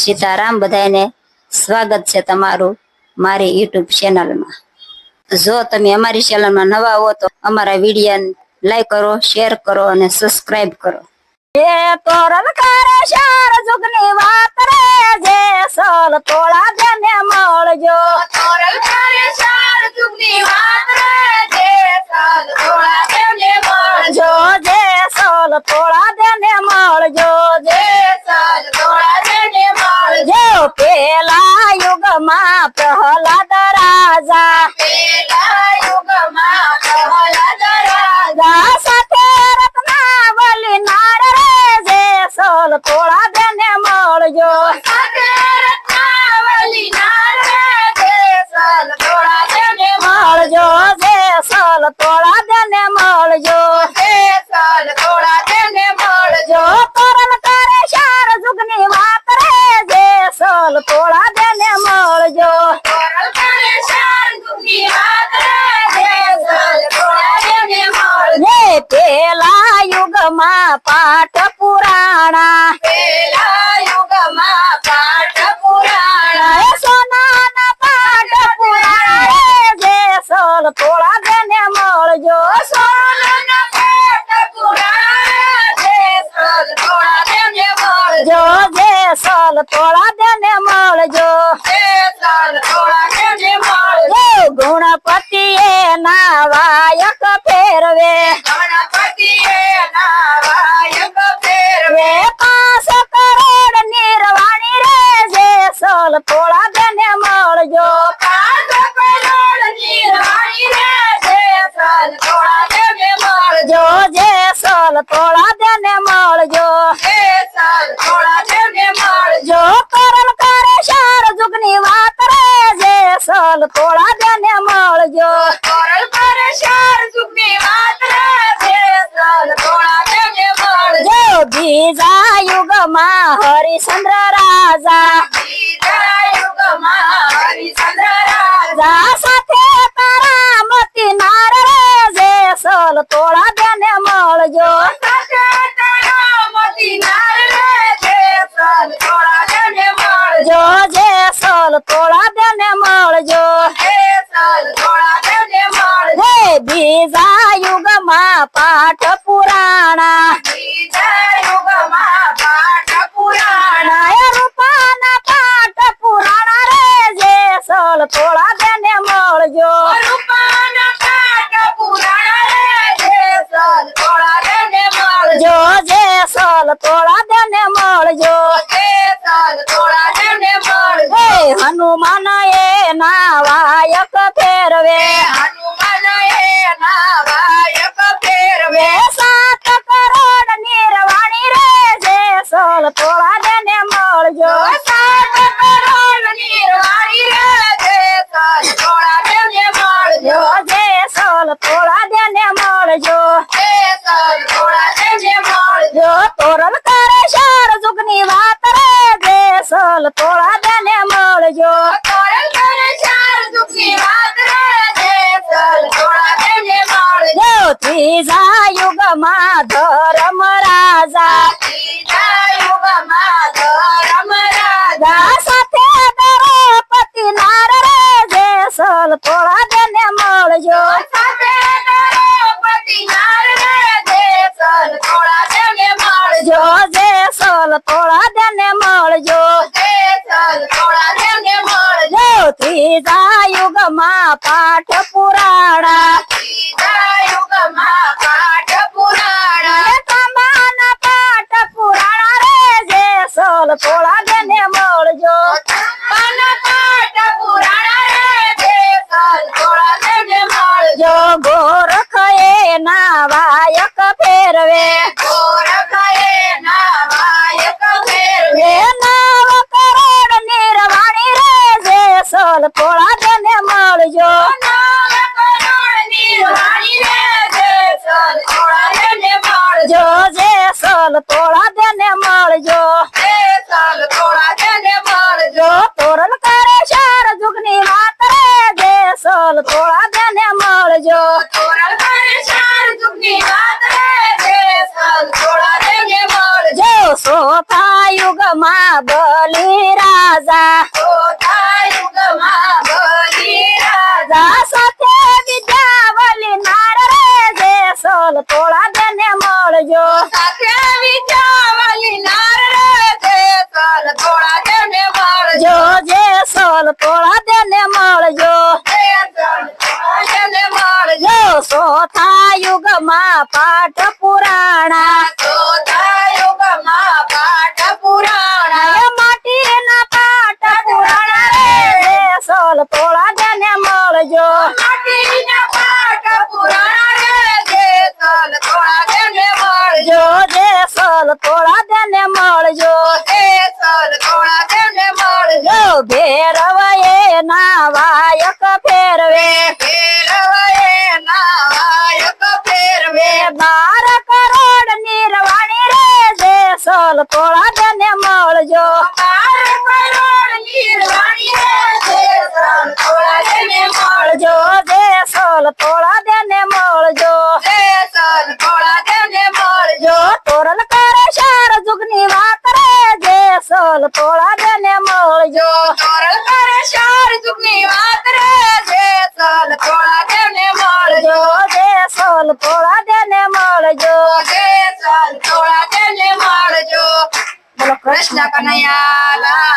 સીતારામ બધાને સ્વાગત છે તમારું મારી યુટ્યુબ ચેનલમાં. જો તમે અમારી ચેનલમાં નવા હો તો અમારા વીડિયો લાઈક કરો શેર કરો અને સબસ્ક્રાઇબ કરો. એ તોરણ કરે શાર જુગની વાત રે જે સોલ તોળા દેને મળજો. તોરણ કરે શાર જુગની વાત રે જે સોલ તોળા દેને મળજો. જે સોલ તોળા તોળા મળજો જે સાલ તોળા દેને મળજો મળજો તોરણ કરે શાર જુગની વાત રે જે સોલ તોળા સાલ તોળા દેને મળજો. જો સોલ તોડા દેને મળજો. જે સાલ તોળા દેને મળજો. ગુણપતિ ફેરવે. નાવાયક ફેરવે. રે પાંચ કરોડ નિર્વાણી રે જે સોલ તોળા દેને મળજો. પાંચ કરોડ નિર્વાણી રે જે સાલ તોળા દેને મળજો. જે સોલ તોળા સોલ તોડા દેને મળજો. તોરલ પર શાર સુખની વાત જે સાલ તોળા દેને મળજો. બીજા યુગમાં હરિચંદ્ર રાજા. બીજા યુગમાં હરિચંદ્ર રાજા. સાથે તારા મતી નાર જે સોલ તોડા દેને મળજો. સાથે તારામતી નાર રે જે સાલ તોડા દેને મળજો. જે સોલ તોડા દેને મળજો બીજા યુગમાં પાઠ પુરાણા. બીજા યુગમાં પાઠ પુરાણ. નાય રૂપાના પાઠ પુરાણા રે જે તોળા દેને મળજો. રૂપાના પાઠ પુરાણ રે જે સાલ તોળા દેને મળજો. જો તોળા દેને મળજો. જે મળજો. હનુમાન એના વાયક ફેરવે. હનુમાન સોલ દે ને મળજો. સાલ તોળા દેને મળજો. યુગમાં પાઠ પુરાણા ત્રીજા યુગમાં પાઠ પુરાણા એ પાઠ પુરાણા રે જે સોલ તોળા ગને મળજો. પાઠ પુરાણા રે જે સાલ તોળા દેને મળજો ગોરખ એના દેને મળજો એ સાલ થોડા દેને મળજો તોરણ કરે શાર જુગની વાત રે જે સાલ થોડા દેને મળજો તોરલ કરે શાર જુગની વાત રે જે સાલ થોડા દેને મળજો સોતા યુગમાં બલી રાજા. જો સોથા યુગમાં પાઠ પુરાણા. ચોથા યુગમાં પાઠ પુરાણા માટીના પાઠ પુરાણા રે. જે સોલ તોળા દેને મળજો. પાઠ પુરાણા સલ થોડા તેને મળજો જો જે સોલ તોળા જને મળજો. તે સલ થોડા તેને મળજો જો ભેરવ એના વાયક ફેરવે. બાર કરોડ નિર્વાણી રે દેસલ સોલ તોળા દેને મળજો. બાર કરોડ નિર્વાણી રે દેસલ સલ થોડા તેને મળજો. દેસલ તોળા દેને મળજો. દેસલ સલ થોડા તેને મળજો. તોરલ કરે શાર જુગની વાત રે દેસલ સોલ તોળા દેને મળજો. તોરલ કરે શાર જુગની વાત રે દેસલ સલ થોડા તેને મળજો. જો જે સોલ તોળા તેને મળજો